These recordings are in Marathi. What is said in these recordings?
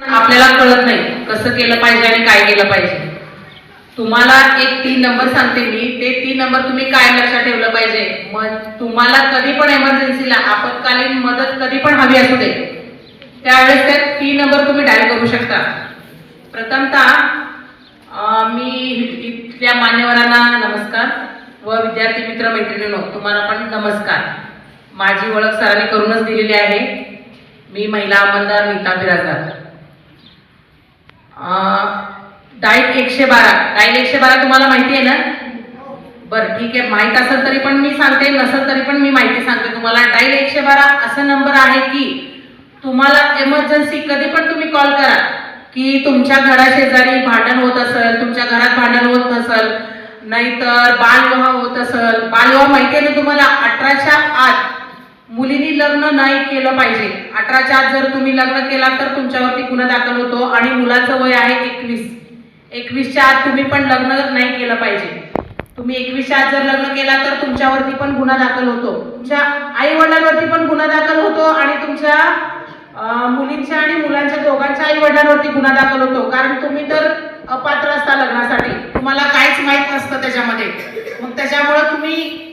आपल्याला कळत नाही कसं केलं पाहिजे आणि काय केलं पाहिजे. तुम्हाला एक तीन नंबर सांगते मी ते तीन नंबर तुम्ही काय लक्षात ठेवलं पाहिजे? मग तुम्हाला कधी पण एमर्जन्सीला आपत्कालीन मदत कधी पण हवी असू दे. त्यावेळेस ते तीन नंबर तुम्ही डायल करू शकता. प्रथमतः मी इथल्या मान्यवरांना नमस्कार व विद्यार्थी मित्र मैत्रिणीनो तुम्हाला पण नमस्कार. माझी ओळख सरांनी करूनच दिलेली आहे. मी महिला आमदार नीता बिराजदार. डाईट एकशे बारा. डाईट एकशे बारा तुम्हाला माहिती आहे ना? बरं ठीक आहे. माहीत असेल तरी पण मी सांगते नसेल तरी पण मी माहिती सांगते तुम्हाला. डाईल एकशे बारा असा नंबर आहे की तुम्हाला एमर्जन्सी कधी पण तुम्ही कॉल करा की तुमच्या घराशेजारी भांडण होत असेल तुमच्या घरात भांडण होत नसेल नाहीतर बालविवाह होत असेल. बालविवाह माहिती आहे ना तुम्हाला? अठराच्या आत. मुलींनी लग्न नाही केलं पाहिजे. अठराच्या आत जर तुम्ही लग्न केला तर तुमच्यावरती गुन्हा दाखल होतो आणि मुलाचं वय आहे एकवीस. एकवीसच्या आत तुम्ही पण लग्न नाही केलं पाहिजे. तुम्ही एकवीसच्या आत जर लग्न केला तर तुमच्यावरती पण गुन्हा दाखल होतो. तुमच्या आई वडिलांवरती पण गुन्हा दाखल होतो आणि तुमच्या मुलींच्या आणि मुलांच्या दोघांच्या आई वडिलांवरती गुन्हा दाखल होतो. कारण तुम्ही तर अपात्र असता लग्नासाठी. तुम्हाला काहीच माहीत नसतं त्याच्यामध्ये. मग त्याच्यामुळं तुम्ही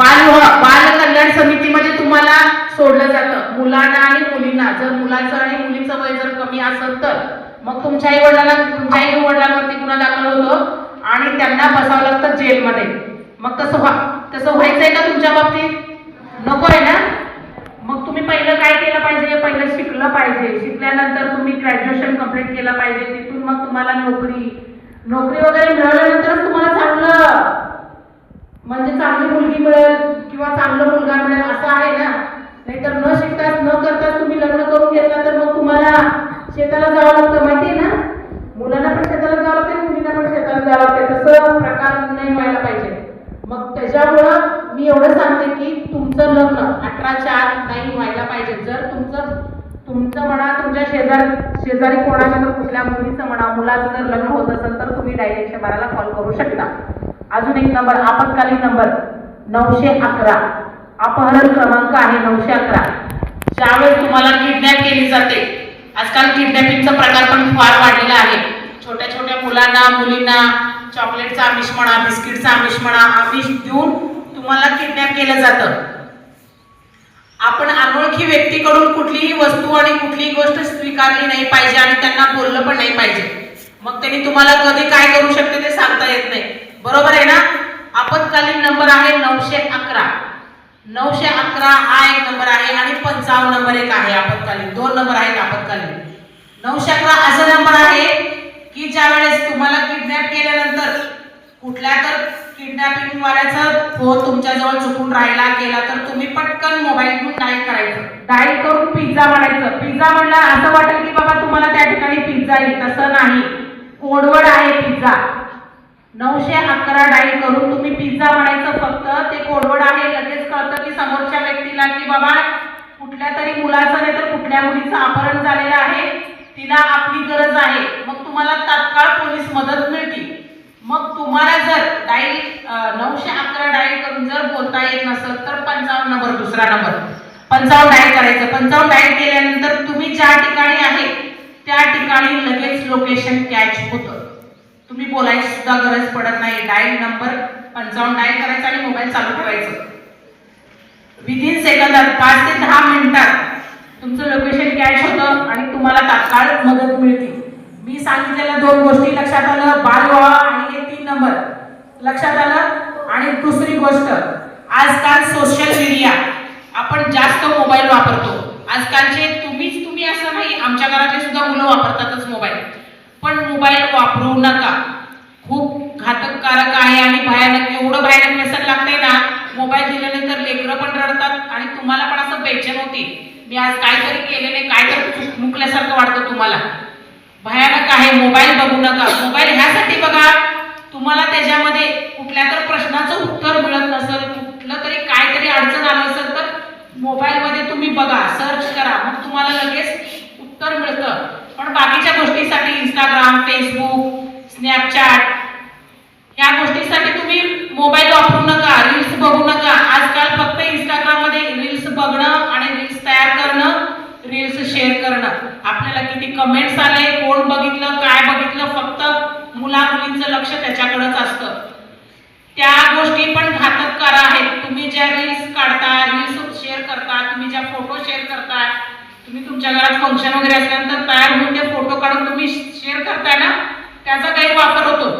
बाल हो, बाल कल्याण समितीमध्ये तुम्हाला सोडलं जातं. मुलांना आणि मुलींना. जर मुलाचं आणि मुलीचं वय जर कमी असेल तर. मग तुमच्या वडिलांना तुमच्या आई वडिलांवरती गुन्हा दाखल होतो आणि त्यांना बसावं लागतं जेलमध्ये. मग तसं व्हा. तसं व्हायचंय का तुमच्या बाबतीत? नको आहे ना? मग तुम्ही पहिलं काय केलं पाहिजे? पहिलं शिकलं पाहिजे. शिकल्यानंतर तुम्ही ग्रॅज्युएशन कंप्लीट केलं पाहिजे. तिथून मग तुम्हाला नोकरी. नोकरी वगैरे मिळवल्यानंतरच तुम्हाला चांगलं. म्हणजे चांगली मुलगी मिळेल किंवा चांगला मुलगा मिळेल असं आहे ना? नाहीतर न शिकताच न करताच तुम्ही लग्न करून घेतला तर मग तुम्हाला शेताला जावं लागतं माहिती आहे ना? मुलांना पण शेताला जावं लागतं मुलींना पण शेताला जावं लागतं. तसं प्रकार नाही व्हायला पाहिजे. मग त्याच्यामुळं मी एवढं सांगते की तुमचं लग्न अठराच्या आत नाही व्हायला पाहिजे. जर तुमचं तुमचं म्हणा तुमच्या शेजार शेजारी कोणाच्या तर कुठल्या मुलीचं म्हणा मुलाचं जर लग्न होत असेल तर तुम्ही डायरेक्ट एकशे बाराला कॉल करू शकता. अजून एक नंबर आपत्कालीन नंबर नऊशे अकरा. अपहरण क्रमांक आहे नऊशे अकरा. ज्यावेळेस तुम्हाला किडनॅप केली जाते आजकाल किडनॅपिंगचा प्रकार पण फार वाढलेला आहे. छोट्या छोट्या मुलांना मुलींना चॉकलेटचा आमिष म्हणा बिस्किटचा आमिष म्हणा आमिष देऊन तुम्हाला किडनॅप केलं जातं. आपण अनोळखी व्यक्तीकडून कुठलीही वस्तू आणि कुठलीही गोष्ट स्वीकारली नाही पाहिजे आणि त्यांना बोललं पण नाही पाहिजे. मग त्यांनी तुम्हाला कधी काय करू शकते ते सांगता येत नाही. बरोबर आहे ना? आपत्कालीन नंबर आहे नऊशे अकरा. नऊशे अकरा हा एक नंबर आहे आणि पंचावन्न नंबर एक आहे आपत्कालीन. दोन नंबर आहेत आपत्कालीन. नऊशे अकरा असा नंबर आहे की ज्या वेळेस तुम्हाला किडनॅप केल्यानंतर कुठल्या तर किडनॅपिंग वाल्याचा फोन तुमच्याजवळ चुकून राहिला गेला तर तुम्ही पटकन मोबाईल घेऊन डायल करायचं. डायल करून पिझ्झा म्हणायचं पिझ्झा म्हणला असं वाटेल की बाबा तुम्हाला त्या ठिकाणी पिझ्झा येईल तसं नाही. कोडवड आहे पिझ्झा नऊशे अकरा डाईल करून तुम्ही पिझ्झा म्हणायचं फक्त ते कोडवड आहे. लगेच कळतं की समोरच्या व्यक्तीला की बाबा कुठल्या तरी मुलाचं नाही तर कुठल्या मुलीचं अपहरण झालेलं आहे. तिला आपली गरज आहे. मग तुम्हाला तात्काळ पोलीस मदत मिळते मग तुम्हाला जर डाईल नऊशे अकरा डाईल करून जर बोलता येत नसेल तर पंचावन्न नंबर दुसरा नंबर. पंचावन्न डाईल करायचं. पंचावन्न डाईल केल्यानंतर तुम्ही ज्या ठिकाणी आहे त्या ठिकाणी लगेच लोकेशन कॅच होतं. तुम्ही बोलायची सुद्धा गरज पडत नाही. डायल नंबर पंचावन्न डायल करायचा आणि मोबाईल चालू ठेवायचं. विदिन सेकंदात पाच ते दहा मिनिटात तुमचं लोकेशन कॅच होतं आणि तुम्हाला तात्काळ मदत मिळते. मी सांगितलेल्या दोन गोष्टी लक्षात आलं. बालविवाह आणि हे तीन नंबर लक्षात आलं? आणि दुसरी गोष्ट आजकाल सोशल मीडिया आपण जास्त मोबाईल वापरतो. आजकालचे तुम्हीच तुम्ही असं नाही. आमच्या घरातले सुद्धा मुलं वापरतातच मोबाईल पण मोबाईल वापरू नका. खूप घातककारक आहे आणि भयानक. एवढं भयानक व्यसन लागतंय ना मोबाईल दिल्यानंतर लेकरं पण रडतात आणि तुम्हाला पण असं बेचन होती. मी आज काहीतरी केलं नाही काहीतरी मुकल्यासारखं वाटतं तुम्हाला. भयानक आहे मोबाईल बघू नका. मोबाईल ह्यासाठी बघा तुम्हाला त्याच्यामध्ये कुठल्या तर प्रश्नाचं उत्तर मिळत नसेल कुठलं तरी काहीतरी अडचण आलं असेल तर मोबाईलमध्ये तुम्ही बघा सर्च करा. गोष्टीसाठी इंस्टाग्राम फेसबुक स्नॅपचॅट ह्या गोष्टीसाठी तुम्ही मोबाईल वापरू नका रील्स बघू नका. आजकाल फक्त इंस्टाग्राममध्ये रील्स बघणं आणि रील्स तयार करणं रील्स शेअर करणं. आपल्याला किती कमेंट्स आले कोण बघितलं काय बघितलं फक्त मुला मुलींचं लक्ष त्याच्याकडेच असतं. त्या गोष्टी पण घातक करा आहेत. तुम्ही ज्या रील्स काढता रील्स शेअर करता तुम्ही ज्या फोटो शेअर करता तुम्ही तुमच्या घरात फंक्शन वगैरे असल्यानंतर तयार होऊन ते फोटो काढून तुम्ही शेअर करताय ना त्याचा गैरवापर होतो.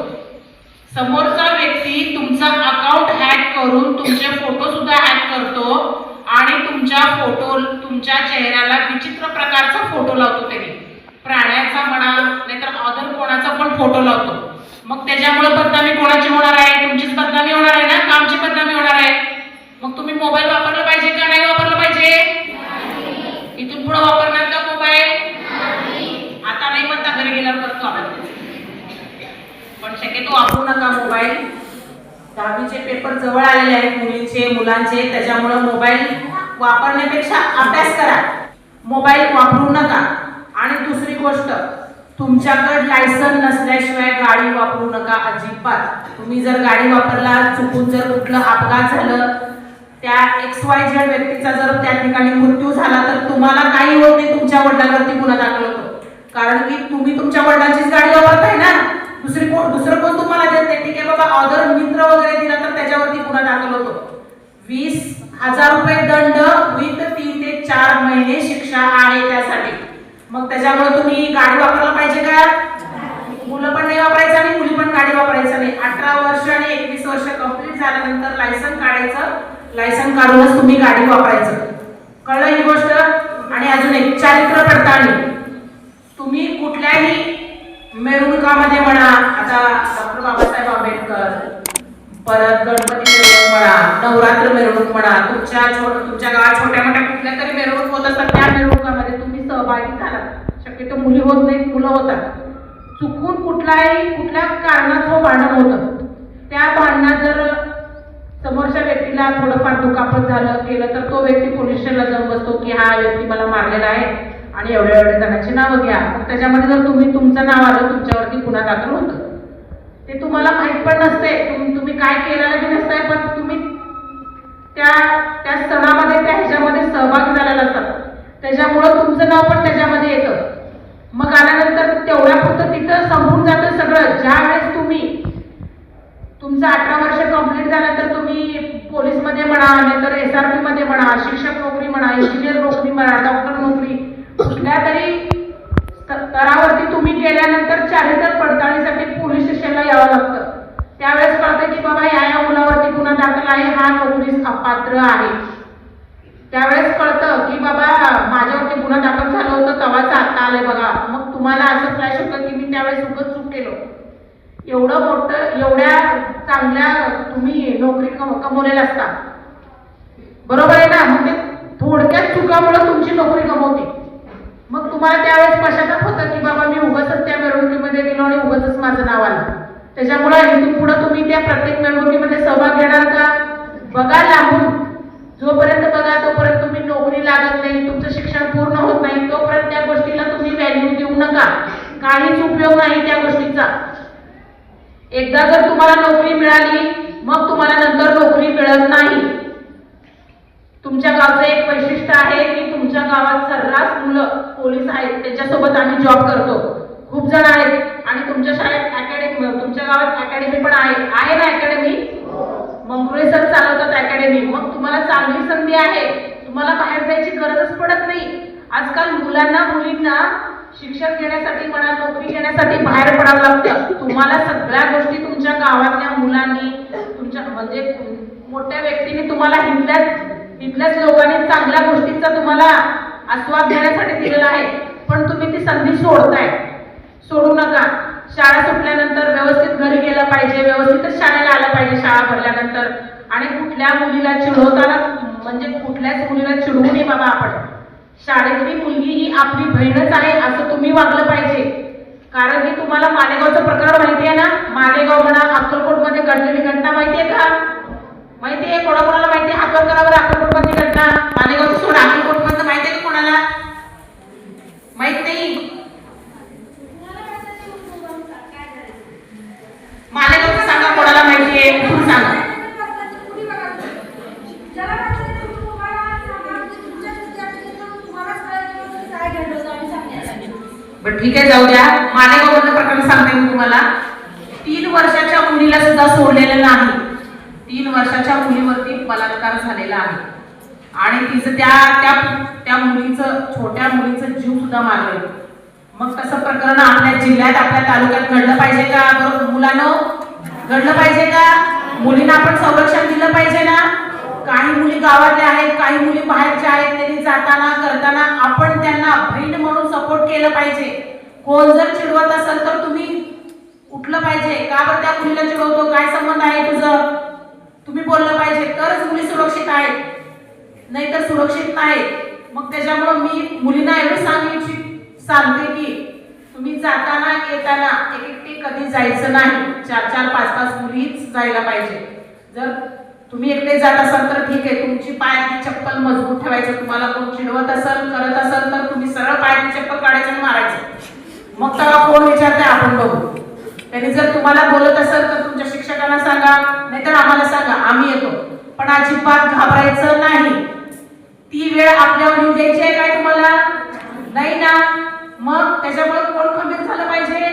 समोरचा व्यक्ती तुमचा अकाउंट हॅक करून तुमचे फोटो सुद्धा हॅक करतो आणि तुमच्या फोटो तुमच्या चेहऱ्याला विचित्र प्रकारचा फोटो लावतो त्याने. प्राण्याचा म्हणा नाहीतर अदर कोणाचा पण फोटो लावतो. मग त्याच्यामुळे बदनामी कोणाची होणार आहे? तुमचीच बदनामी होणार आहे ना? कामची बदनामी होणार आहे? मग तुम्ही मोबाईल वापरला पाहिजे का नाही वापरला पाहिजे? पुढे वापरणार का मोबाईल? आता नाही म्हणता घरी गेल्यावर करतो आपण पण शक्यतो वापरू नका मोबाईल. दहावीचे पेपर जवळ आलेले आहेत मुलींचे मुलांचे. त्याच्यामुळं मोबाईल वापरण्यापेक्षा अभ्यास करा. मोबाईल वापरू नका. आणि दुसरी गोष्ट तुमच्याकडे लायसन नसल्याशिवाय गाडी वापरू नका अजिबात. तुम्ही जर गाडी वापरला चुकून जर कुठलं अपघात झालं त्या एक्स वाय झेड व्यक्तीचा जर त्या ठिकाणी मृत्यू झाला तर तुम्हाला काही होत नाही तुमच्या वडिलांवरती गुन्हा दाखल होतो. कारण की तुम्ही तुमच्या वडिलांचीच गाडी वापरताय ना. दुसरी कोण दुसरं कोण तुम्हाला देत नाही? ठीक आहे बाबा अदर मित्र वगैरे दिला तर त्याच्यावरती गुन्हा दाखल होतो. वीस हजार रुपये दंड विथ तीन ते चार महिने शिक्षा आहे त्यासाठी. मग त्याच्यामुळे तुम्ही गाडी वापरायला पाहिजे का? मुलं पण नाही वापरायचं आणि मुली पण गाडी वापरायचं नाही. अठरा वर्ष आणि एकवीस वर्ष कंप्लीट झाल्यानंतर लायसन काढायचं. लायसन काढूनच तुम्ही गाडी वापरायचं. कळलं ही गोष्ट? आणि अजून एक चारित्र पडताळणी. तुम्ही कुठल्याही मेरुणकामध्ये म्हणा आता डॉक्टर बाबासाहेब आंबेडकर परत गणपती मिरवणूक म्हणा नवरात्र मिरवणूक म्हणा तुमच्या छोट तुमच्या गावात छोट्या मोठ्या कुठल्या तरी मिरवणूक होत असतात त्या मिरवणुकामध्ये तुम्ही सहभागी झाला. शक्यतो मुली होत नाहीत मुलं होतात. चुकून कुठलाही कुठल्या कारणाचं हो भांडण होतं. त्या भांडणात जर समोरच्या व्यक्तीला थोडंफार दुखापत झालं केलं तर तो व्यक्ती पोलीस स्टेशनला जाऊन बसतो की हा व्यक्ती मला मारलेला आहे आणि एवढ्या एवढ्या जणांची नावं घ्या. मग त्याच्यामध्ये जर तुम्ही तुमचं नाव आलं तुमच्यावरती गुन्हा दाखल होतं. ते तुम्हाला माहीत पण नसते. तुम्ही काय केलेलं बी नसतंय पण तुम्ही त्या त्या सणामध्ये त्या ह्याच्यामध्ये सहभाग झालेला असतात. त्याच्यामुळं तुमचं नाव पण त्याच्यामध्ये येतं. मग आल्यानंतर तेवढ्या फक्त तिथं संपून जातं सगळं. ज्या वेळेस तुम्ही तुमचं अठरा वर्ष कंप्लीट तर तुम्ही पोलीसमध्ये म्हणा नाहीतर एस आर पी मध्ये म्हणा शिक्षक नोकरी म्हणा इंजिनियर नोकरी म्हणा डॉक्टर नोकरी कुठल्या तरी स्तरावरती तुम्ही गेल्यानंतर चारित्र पडताळणीसाठी पोलीस स्टेशनला यावं लागतं. त्यावेळेस कळतं की बाबा या या मुलावरती गुन्हा दाखल आहे हा नोकरीस अपात्र आहे. त्यावेळेस कळतं की बाबा माझ्यावरती गुन्हा दाखल झालं होतं तवाच आता आलंय बघा. मग तुम्हाला असं फ्लॅश होतं की मी त्यावेळेस उगत चूक केलो. एवढं मोठं एवढ्या चांगल्या तुम्ही नोकरी कमवलेल्या असता. बरोबर आहे ना? मग ते थोडक्यात चुकामुळे तुमची नोकरी गमवते मग तुम्हाला त्यावेळेस पश्चाताप होतं की बाबा मी उगाचच त्या मिरवणुकीमध्ये गेलो आणि उगाचच माझं नाव आलं. त्याच्यामुळे इथून पुढे तुम्ही त्या प्रत्येक मिरवणुकीमध्ये सहभाग घेणार का बघा लांबून जोपर्यंत बघा तोपर्यंत तुम्ही नोकरी लागत नाही तुमचं शिक्षण पूर्ण होत नाही तोपर्यंत त्या गोष्टीला तुम्ही व्हॅल्यू देऊ नका काहीच उपयोग नाही त्या गोष्टीचा एकदा जर तुम्हाला नोकरी मिळाली मग तुम्हाला नंतर नोकरी मिळत नाही. तुमच्या गावचं एक वैशिष्ट्य आहे की तुमच्या गावात सर्रास मुलं पोलीस आहेत त्याच्यासोबत आम्ही जॉब करतो. खूप जण आहेत आणि तुमच्या शाळेत अकॅडमी तुमच्या गावात अकॅडमी पण आहे. आहे ना अकॅडमी मंगळे सर चालवतात अकॅडमी मग तुम्हाला चांगली संधी आहे. तुम्हाला बाहेर जायची गरजच पडत नाही. आजकाल मुलांना मुलींना शिक्षण घेण्यासाठी म्हणा नोकरी घेण्यासाठी बाहेर पडावं लागतं. तुम्हाला सगळ्या गोष्टी तुमच्या गावातल्या मुलांनी तुमच्या म्हणजे मोठ्या व्यक्तीने तुम्हाला इथल्याच इथल्याच लोकांनी चांगल्या गोष्टींचा तुम्हाला आस्वाद घेण्यासाठी दिलेला आहे. पण तुम्ही ती संधी सोडताय. सोडू नका. शाळा सुटल्यानंतर व्यवस्थित घरी गेलं पाहिजे व्यवस्थितच शाळेला आलं पाहिजे शाळा भरल्यानंतर. आणि कुठल्या मुलीला चिडवताना म्हणजे कुठल्याच मुलीला चिडवू नये बाबा आपण. शाळेतली मुलगी ही आपली बहीणच आहे असं तुम्ही वागलं पाहिजे. कारण की तुम्हाला मालेगावचं प्रकरण माहिती आहे ना? मालेगाव म्हणा अक्कलकोटमध्ये घडलेली घटना माहिती आहे का? माहिती आहे? कोणाकोणाला माहिती आहे? हातवर करावर अक्कलकोटमध्ये घटना मालेगावचं सोड अक्कलकोटमध्ये माहिती आहे का कोणाला माहीत नाही मालेगावचं सांगा कोणाला माहिती आहे कुठून सांगा बरं ठीक आहे जाऊ द्या मालेगाव मधलं प्रकरण सांगते मी तुम्हाला तीन वर्ष मुलीला सुद्धा सोडलेलं नाही. तीन वर्षाच्या मुलीवरती बलात्कार झालेला आहे. आणि तिचं त्या त्या त्या मुलीचं छोट्या मुलीचं जीव सुद्धा मारलेलं मग तसं प्रकरण आपल्या जिल्ह्यात आपल्या तालुक्यात घडलं पाहिजे का? बरोबर घडलं पाहिजे का? मुलींना आपण संरक्षण दिलं पाहिजे ना? काही मुली गावातल्या आहेत काही मुली बाहेरच्या आहेत त्यांनी जाताना करताना आपण त्यांना बहीण म्हणून सपोर्ट केलं पाहिजे. कोण जर चिडवत असेल तर तुम्ही उठलं पाहिजे. का बरं त्या मुलीला चिडवतो? काय संबंध आहे तुझं? तुम्ही बोललं पाहिजे. तरच मुली सुरक्षित आहेत. नाहीतर सुरक्षित नाही मग त्याच्यामुळं मी मुलींना एवढं सांगू सांगते की तुम्ही जाताना येताना एक एकटी कधी जायचं नाही. चार चार पाच पाच मुलीच जायला पाहिजे. जर तुम्ही एकटे जात असाल तर ठीक आहे. तुमची पायाची चप्पल मजबूत ठेवायचं. तुम्हाला कोण चिडवत असेल करत असेल तर तुम्ही सरळ पायाची चप्पल काढायचं आणि मारायचं. मग तेव्हा कोण विचारते आपण बघू. त्यांनी जर तुम्हाला बोलत असेल तर तुमच्या शिक्षकांना सांगा नाहीतर आम्हाला सांगा आम्ही येतो. पण अजिबात घाबरायचं नाही. ती वेळ आपल्यावर येऊ द्यायची आहे काय तुम्हाला? नाही ना? मग त्याच्यामुळे कोण खंबीर झालं पाहिजे?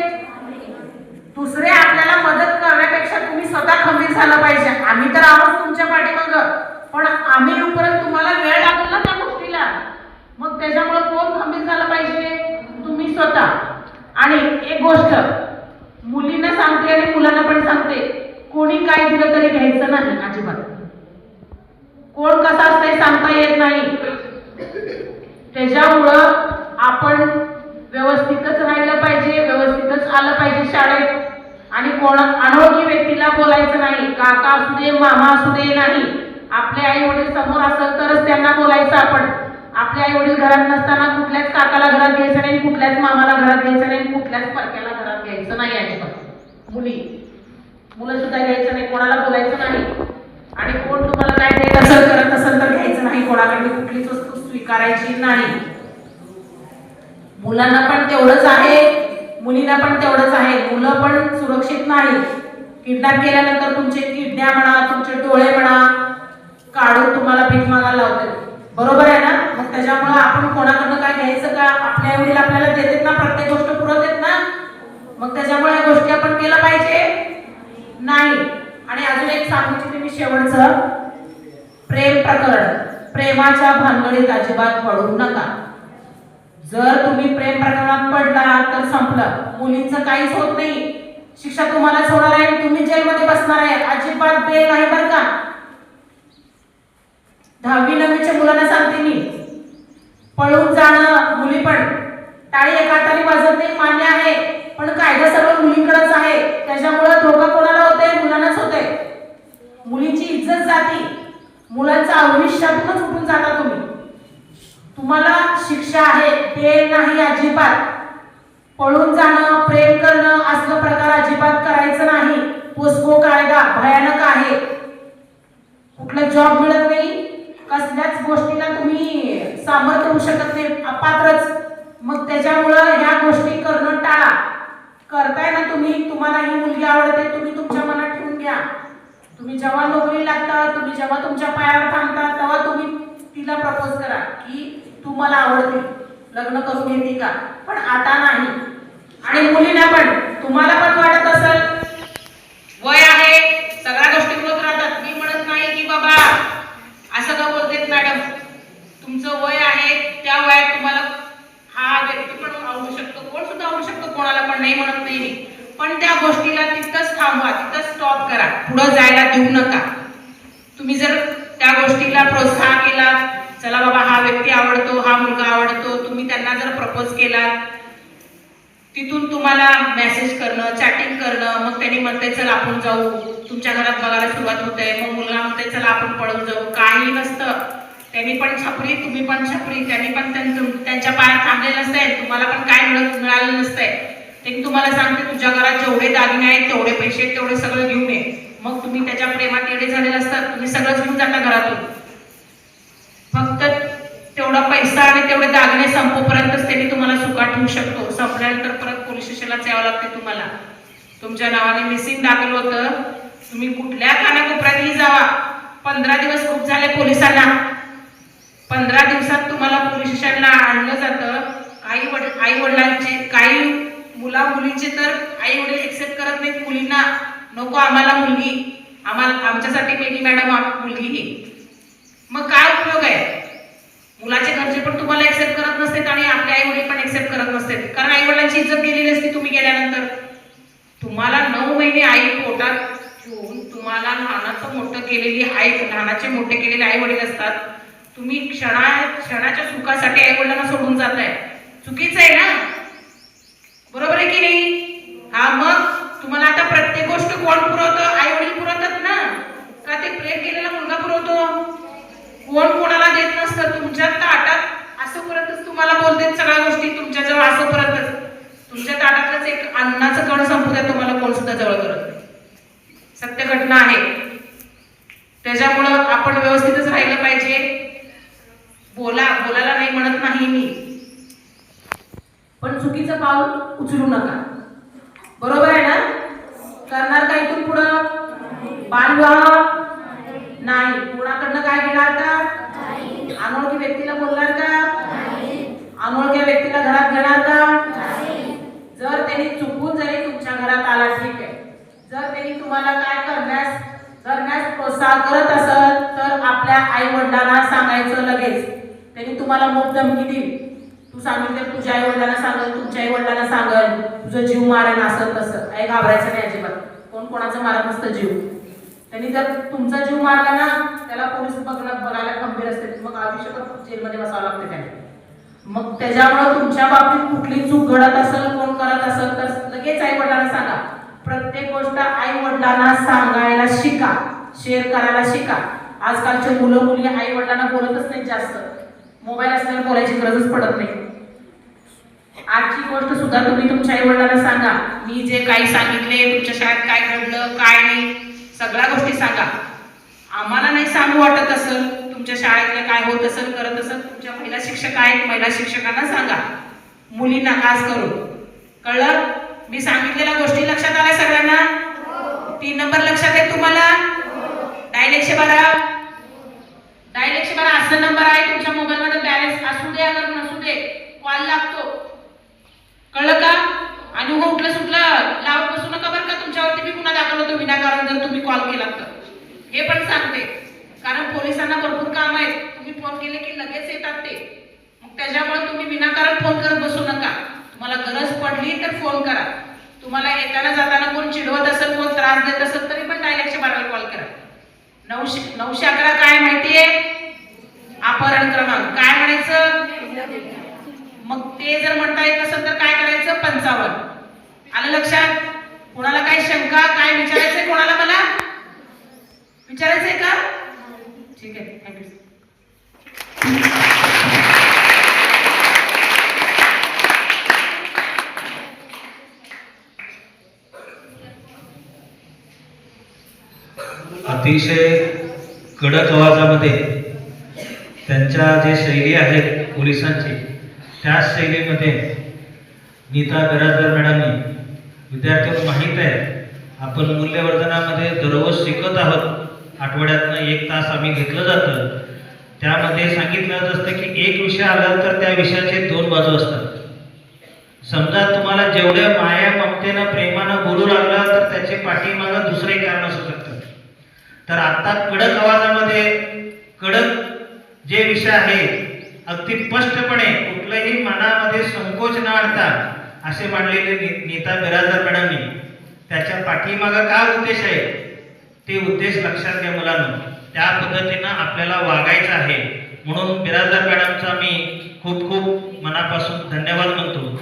दुसरे आपल्याला मदत करण्यापेक्षा तुम्ही स्वतः खंबीर झालं पाहिजे. आम्ही तर आहोत तुमच्या पाठीमाग. पण आम्ही येऊपर्यंत तुम्हाला वेळ लागेल ना त्या गोष्टीला. मग त्याच्यामुळे कोण खंबीर झालं पाहिजे? तुम्ही स्वतः. आणि एक गोष्ट मुलींना सांगते आणि मुलांना पण सांगते कोणी काय दिलं तरी घ्यायचं नाही अजिबात कोण कसा असतंय सांगता येत नाही त्याच्यामुळं आपण व्यवस्थितच राहिलं पाहिजे व्यवस्थितच आलं पाहिजे शाळेत आणि कोण अनोळखी व्यक्तीला बोलायचं नाही काका असू दे मामा असू दे नाही आपले आई वडील समोर असेल तरच त्यांना बोलायचं आपण आपले आई वडील घरात नसताना कुठल्याच काकाला घरात घ्यायचं नाही कुठल्याच मामाला घरात घ्यायचं नाही कुठल्याच परक्याला घरात घ्यायचं नाही अजिबात मुली मुलं. सुद्धा घ्यायचं नाही कोणाला बोलायचं नाही. आणि कोण तुम्हाला काय देत असेल करत असेल तर घ्यायचं नाही. कोणाकडे कुठलीच वस्तू स्वीकारायची नाही. मुलांना पण तेवढंच आहे. मुलींना पण तेवढंच आहे. मुलं पण सुरक्षित नाही. किडनॅप केल्यानंतर तुमचे किडन्या म्हणा तुमचे डोळे म्हणा काढून तुम्हाला भीक मागायला लावते बरोबर आहे ना? मग त्याच्यामुळं आपण कोणाकडनं काय घ्यायचं का? आपल्या वडील आपल्याला देतात ना? प्रत्येक गोष्ट पुरत आहेत ना? मग त्याच्यामुळे या गोष्टी आपण केलं पाहिजे? नाही. आणि अजून एक सांगू तुम्ही मी शेवटचं. प्रेम प्रकरण. प्रेमाच्या भानगडीत अजिबात पडू नका. जर तुम्ही प्रेम प्रकरणात पडला तर संपलं. मुलींचं काहीच होत नाही. शिक्षा तुम्हाला सोडणार आहे तुम्ही जेलमध्ये बसणार आहे. अजिबात बेल नाही बरं का? दहावी नववीच्या मुलांना सांगते मी. पळून जाणं मुली पण. टाळी एका हाताने वाजवते मान्य आहे. पण कायदा सर्व मुलींकडेच आहे. त्याच्यामुळे धोका कोणाला होते मुलांनाच होते मुलींची इज्जत जाती. मुलांचं आयुष्यातूनच उठून जाता तुम्ही. तुम्हाला शिक्षा आहे बेल नाही अजिबात. पळून जाणं प्रेम करणं असलं प्रकार अजिबात करायचं नाही. पोस्को कायदा भयानक आहे. कुठला जॉब मिळत नाही. कसल्याच गोष्टीला तुम्ही सामर्थ्य होऊ शकत नाही. अपात्रच. मग त्याच्यामुळं ह्या गोष्टी करणं टाळा. करताय ना तुम्ही तुम्हाला ही मुलगी आवडते तुम्ही तुमच्या मनात ठेवून घ्या. तुम्ही जेव्हा नोकरी लागता तुम्ही जेव्हा तुमच्या पायावर थांबता तेव्हा तुम्ही तिला प्रपोज करा की तू मला आवडते. लग्न करून येते का? पण आता नाही. आणि मुलींना पण तुम्हाला पण वाटत असेल वय आहे सगळ्या गोष्टी होत राहतात मी म्हणत नाही की बाबा असं का बोलतेत मॅडम तुमचं वय आहे त्या वयात तुम्हाला हा व्यक्ती पण आवडू शकतो कोण सुद्धा आवडू शकतो कोणाला पण नाही म्हणत नाही मी पण त्या गोष्टीला तिथंच थांबवा तिथंच स्टॉप करा पुढं जायला देऊ नका तुम्ही जर त्या गोष्टीला प्रोत्साहन केला चला बाबा हा व्यक्ती आवडतो हा मुलगा आवडतो तुम्ही त्यांना जर प्रपोज केला तिथून तुम्हाला मेसेज करणं चॅटिंग करणं मग त्यांनी म्हणते चल आपण जाऊ तुमच्या घरात बघायला होते मग मुलगा म्हणते चला आपण पळून जाऊ. काही नसतं. त्यांनी पण छपरी तुम्ही पण छपरी. त्यांनी पण त्यांच्या पायात थांबलेलं असतंय तुम्हाला पण काय मिळत मिळालं नसतंय. ते तुम्हाला सांगते तुझ्या घरात जेवढे दागिने आहेत तेवढे पैसे आहेत, तेवढे सगळं घेऊन ये. मग तुम्ही त्याच्या प्रेमात येडे झालेले असतात. तुम्ही सगळंच घेऊन जाता घरातून. फक्त तेवढा पैसा आणि तेवढे दागिने संपोपर्यंतच त्यांनी तुम्हाला सुखात ठेवू शकतो. संपल्यानंतर परत पोलीस स्टेशनलाच यावं लागते तुम्हाला. तुमच्या नावाने मिसिंग दाखल होतं. तुम्ही कुठल्या कानाकोपऱ्यातही जावा. पंधरा दिवस खूप झाले पोलिसांना. पंधरा दिवसात तुम्हाला पोलीस स्टेशनला आणलं जातं. काही वडील आई वडिलांचे काही मुला मुलींचे तर आई वडील एक्सेप्ट करत नाहीत मुलींना. नको आम्हाला मुलगी. आम्हाला आमच्यासाठी मेली मॅडम मुलगी ही. मग काय उपयोग आहे? मुलाचे घरचे पण तुम्हाला एक्सेप्ट करत नसतात आणि आपले आई वडील पण एक्सेप्ट करत नसतात. कारण आई वडिलांची इज्जत गेलेली असते तुम्ही गेल्यानंतर. तुम्हाला नऊ महिने आई पोटात तुम्हाला लहानाचं मोठं केलेली आई लहानाचे मोठे केलेले आई वडील असतात. तुम्ही क्षणा क्षणाच्या सुखासाठी आई वडिलांना सोडून जाताय. चुकीचं आहे ना? बरोबर आहे की नाही? हा मग तुम्हाला आता प्रत्येक गोष्ट कोण पुरवतं? आई वडील पुरवतात ना? का ते प्रेम केलेला मुलगा पुरवतो? कोण कोणाला देत नसतं? तुमच्या ताटात असंपर्यंतच तुम्हाला बोलते सगळ्या गोष्टी तुमच्या जवळ परतच. तुमच्या ताटातलंच एक अन्नाचं कण संपू द्या तुम्हाला कोण सुद्धा जवळ नाही सत्य घटना आहे त्याच्यामुळं आपण व्यवस्थितच राहिलं पाहिजे बोला बोलायला नाही म्हणत नाही मी पण चुकीचं पाऊल उचलू नका बरोबर आहे ना करणार का इथून पुढं बालविवाह नाही कोणाकडनं काय घेणार का अनोळखी व्यक्तीला बोलणार का अनोळख्या व्यक्तीला घरात घेणार का जर त्यांनी चुकून जरी तुमच्या घरात आला ठीक आहे जर त्यांनी तुम्हाला काय करण्यास करण्यास करत असेल तर आपल्या आई वडिलांना सांगायचं लगेच. त्यांनी तुम्हाला मोप धमकी देईल तू सांगितलं तुझ्या आई वडिलांना सांगल तुमच्या आई वडिलांना सांगल तुझं जीव मारण असं तसं. काही घाबरायचं नाही अजिबात. कोण कोणाचं मारत नसतं जीव. त्यांनी जर तुमचा जीव मारला ना त्याला पोलीस बघणं बघायला खंबीर असते. मग आयुष्यभर जेलमध्ये बसावं लागते त्याने. मग त्याच्यामुळे तुमच्या बाबतीत कुठली चूक घडत असेल कोण करत असेल तर लगेच आई वडिलांना सांगा. प्रत्येक गोष्ट आई वडिलांना सांगायला शिका. शेअर करायला शिका. आजकालचे मुलं मुली आई वडिलांना बोलतच नाही जास्त. मोबाईल असल्यावर बोलायची गरजच पडत नाही. आजची गोष्ट सुद्धा तुम्ही तुमच्या आई वडिलांना सांगा. मी जे काही सांगितले तुमच्या शाळेत काय घडलं काय नाही सगळ्या गोष्टी सांगा. आम्हाला नाही सांगू वाटत असेल तुमच्या शाळेतले काय होत असेल करत असेल तुमच्या महिला शिक्षक आहेत महिला शिक्षकांना सांगा. मुलींना खास करून. कळलं? मी सांगितलेल्या गोष्टी लक्षात आल्या सगळ्यांना? तीन नंबर लक्षात आहे तुम्हाला? डायल एकशे बारा डायल एकशे बारा असा नंबर आहे तुमच्या मोबाईल मध्ये बॅलन्स असू दे अगर नसू दे कॉल लागतो. कळलं का? आणि उगं उठलं सुटलं लावत बसू नका बरं का तुमच्यावरती मी गुन्हा दाखल होतो विनाकारण जर तुम्ही कॉल केला तर. हे पण सांगते. कारण पोलिसांना भरपूर काम आहे तुम्ही फोन केले की लगेच येतात ते. मग त्याच्यामुळे तुम्ही विनाकारण फोन करत बसू नका. तुम्हाला गरज पडली तर फोन करा. तुम्हाला येताना जाताना कोण चिडवत असेल कोण त्रास देत असेल तरी पण डायरेक्ट बाराला कॉल करा. नऊशे नऊशे अकरा काय माहितीये? अपहरण क्रमांक. काय म्हणायचं? मग ते जर म्हणता येत नसेल तर काय करायचं? पंचावन्न. आलं लक्षात? कोणाला काय शंका काय विचारायचंय कोणाला मला? विचारायचंय का? ठीक आहे. थँक्यू अतिशय कडक आवाजामध्ये त्यांच्या जे शैली आहेत पोलिसांची त्या शैलीमध्ये नीता बिराजदार मॅडमनी विद्यार्थ्यांना माहीत आहे आपण मूल्यवर्धनामध्ये दररोज शिकत आहोत आठवड्यातनं एक तास आम्ही घेतलं जातं. त्यामध्ये सांगितलं जात असतं की एक विषय आला तर त्या विषयाचे दोन बाजू असतात. समजा तुम्हाला जेवढ्या माया ममतेनं प्रेमानं बोलू लागला तर त्याचे पाठीमागं दुसरे कारण असू शकतं तर आता कडक आवाजामध्ये कडक जे विषय आहे अगदी स्पष्टपणे कुठलंही मनामध्ये संकोच न आणता असे मांडलेले नि- नीता बिराजदार मॅडमनी त्याच्या पाठीमागं काय उद्देश आहे ते उद्देश लक्षात घ्या मुलांना. त्या पद्धतीनं आपल्याला वागायचं आहे. म्हणून बिराजदार मॅडमचा मी खूप खूप मनापासून धन्यवाद म्हणतो.